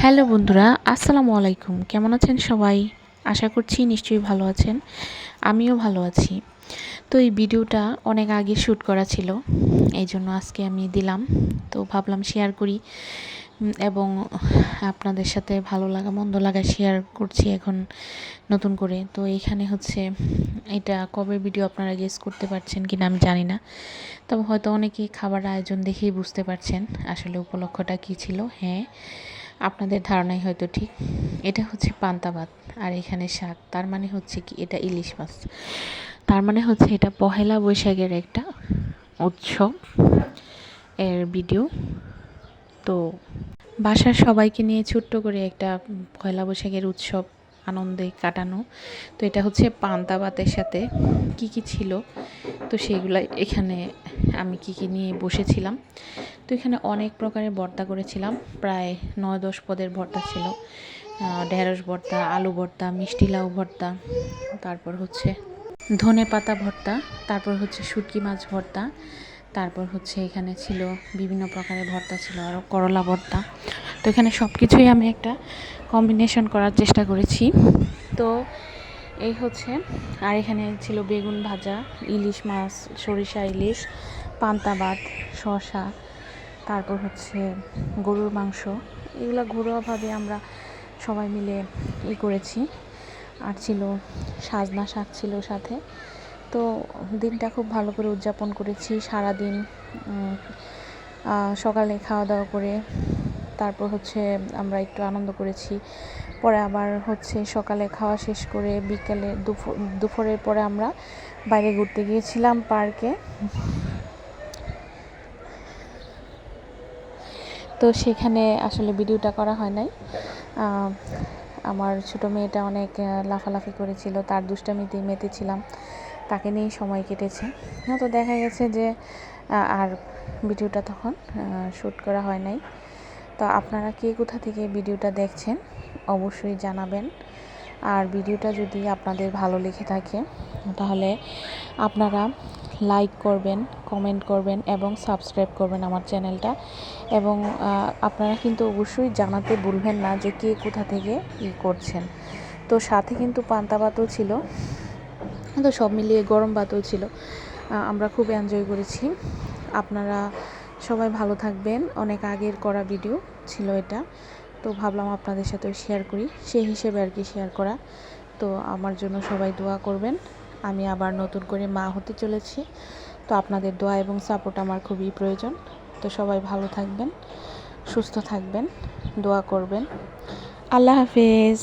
Hello বন্ধুরা, আসসালামু আলাইকুম। কেমন আছেন সবাই? আশা করছি নিশ্চয়ই ভালো আছেন। আমিও ভালো আছি। তো এই ভিডিওটা অনেক আগে শ্যুট করা ছিল এই জন্য আজকে আমি দিলাম। তো ভাবলাম শেয়ার করি এবং আপনাদের সাথে ভালো লাগা, মন্দ লাগা শেয়ার করছি এখন নতুন করে। তো এইখানে হচ্ছে, এটা কবে ভিডিও আপনারা গেস করতে পারছেন কিনা আমি জানি না। তবে হয়তো অনেকেই খাবার আয়োজন দেখেই বুঝতে পারছেন আসলে উপলক্ষটা কী ছিল। হ্যাঁ আপনাদের ধারণাই হয়তো ঠিক। এটা হচ্ছে পান্তা ভাত আর এখানে শাক। তার মানে হচ্ছে কি এটা ইলিশ মাছ। তার মানে হচ্ছে এটা পহেলা বৈশাখের একটা উৎসব এর ভিডিও তো বাসার সবাইকে নিয়ে ছোট্ট করে একটা পয়লা বৈশাখের উৎসব আনন্দে কাটানো। তো এটা হচ্ছে পান্তা ভাতের সাথে কি কি ছিল। তো সেগুলো এখানে আমি কি কি নিয়ে বসেছিলাম। তো এখানে অনেক প্রকারের ভর্তা করেছিলাম। প্রায় নয় দশ পদের ভর্তা ছিল। ঢেঁড়স ভর্তা, আলু ভর্তা, মিষ্টি লাউ ভর্তা, তারপর হচ্ছে ধনে পাতা ভর্তা, তারপর হচ্ছে শুটকি মাছ ভর্তা তারপর হচ্ছে এখানে ছিল বিভিন্ন প্রকারের ভর্তা ছিল আরও করলা ভর্তা। তো এখানে সব কিছুই আমি একটা কম্বিনেশন করার চেষ্টা করেছি। তো এই হচ্ছে, আর এখানে ছিল বেগুন ভাজা, ইলিশ মাছ, সরিষা ইলিশ, পান্তা ভাত, শসা, তারপর হচ্ছে গরুর মাংস। এগুলো ঘরোয়াভাবে আমরা সবাই মিলে ই করেছি। আর ছিল সাজনা শাক ছিল সাথে। তো দিনটা খুব ভালো করে উদযাপন করেছি, সারাদিন সকালে খাওয়া দাওয়া করে। তারপর হচ্ছে আমরা একটু আনন্দ করেছি। পরে আবার হচ্ছে সকালে খাওয়া শেষ করে বিকেলে দুপুর দুপুরের পরে আমরা বাইরে ঘুরতে গিয়েছিলাম পার্কে। তো সেখানে আসলে ভিডিওটা করা হয় নাই। আমার ছোটো মেয়েটা অনেক লাফালাফি করেছিল, তার দুষ্টামিতে মেতেছিলাম। তাকে নিয়েই সময় কেটেছে। না তো দেখা গেছে যে আর ভিডিওটা তখন শ্যুট করা হয় নাই। তো আপনারা কে কোথা থেকে ভিডিওটা দেখছেন, অবশ্যই জানাবেন। আর ভিডিওটা যদি আপনাদের ভালো লেগে থাকে, তাহলে আপনারা লাইক করবেন, কমেন্ট করবেন এবং সাবস্ক্রাইব করবেন আমার চ্যানেলটা। এবং আপনারা কিন্তু অবশ্যই জানাতে ভুলবেন না যে কে কোথা থেকে ই করছেন। তো সাথে কিন্তু পান্তা ভাতও ছিল। তো সব মিলিয়ে গরম ভাতও ছিল। আমরা খুব এনজয় করেছি। আপনারা সবাই ভালো থাকবেন। অনেক আগের করা ভিডিও ছিল এটা। তো ভাবলাম আপনাদের সাথেও শেয়ার করি। সেই হিসেবে আর কি শেয়ার করা। তো আমার জন্য সবাই দোয়া করবেন। আমি আবার নতুন করে মা হতে চলেছি। তো আপনাদের দোয়া এবং সাপোর্ট আমার খুবই প্রয়োজন। তো সবাই ভালো থাকবেন, সুস্থ থাকবেন, দোয়া করবেন। আল্লাহ হাফেজ।